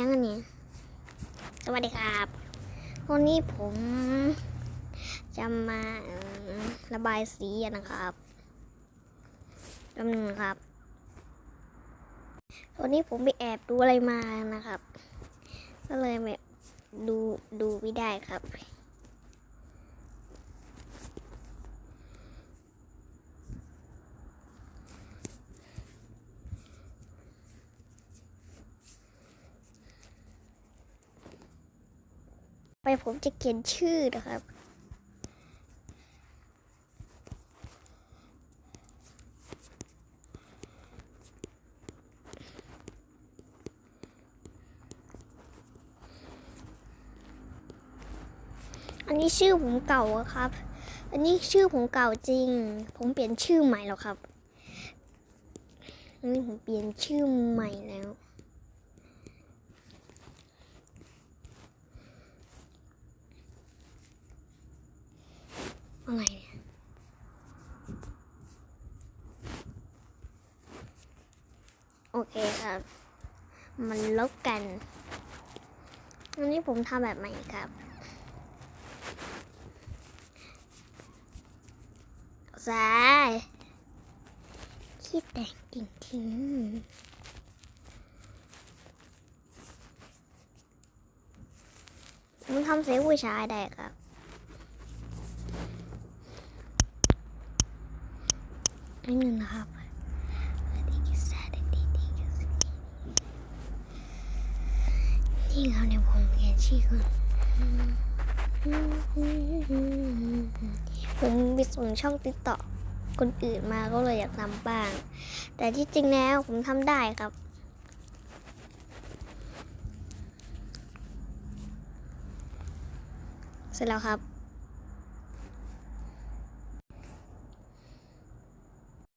ยังอันนี้สวัสดีครับ วันนี้ผมจะมาระบายสีอะนะครับจำหนึ่งครับ วันนี้ผมไปแอบดูอะไรมานะครับ ก็เลยแบบดูดูไม่ได้ครับ ผมจะเขียนชื่อนะครับ อันนี้ชื่อผมเก่าครับ อันนี้ชื่อผมเก่าจริง ผมเปลี่ยนชื่อใหม่แล้วครับ อันนี้ผมเปลี่ยนชื่อใหม่แล้ว อะไรเนี่ยโอเคครับ มันลบกันอันนี้ผมทำแบบใหม่ครับสายคิดแต่งจริงทิ้งมันทำเสียงผู้ชายได้ครับ นิดนึงนะครับนี่ครับเดี๋ยวผมเขียนชื่อก่อนผมไปส่งช่องติ๊กต็อกคนอื่นมาก็เลยอยากทำบ้าง แต่ที่จริงแล้วผมทำได้ครับเสร็จแล้วครับ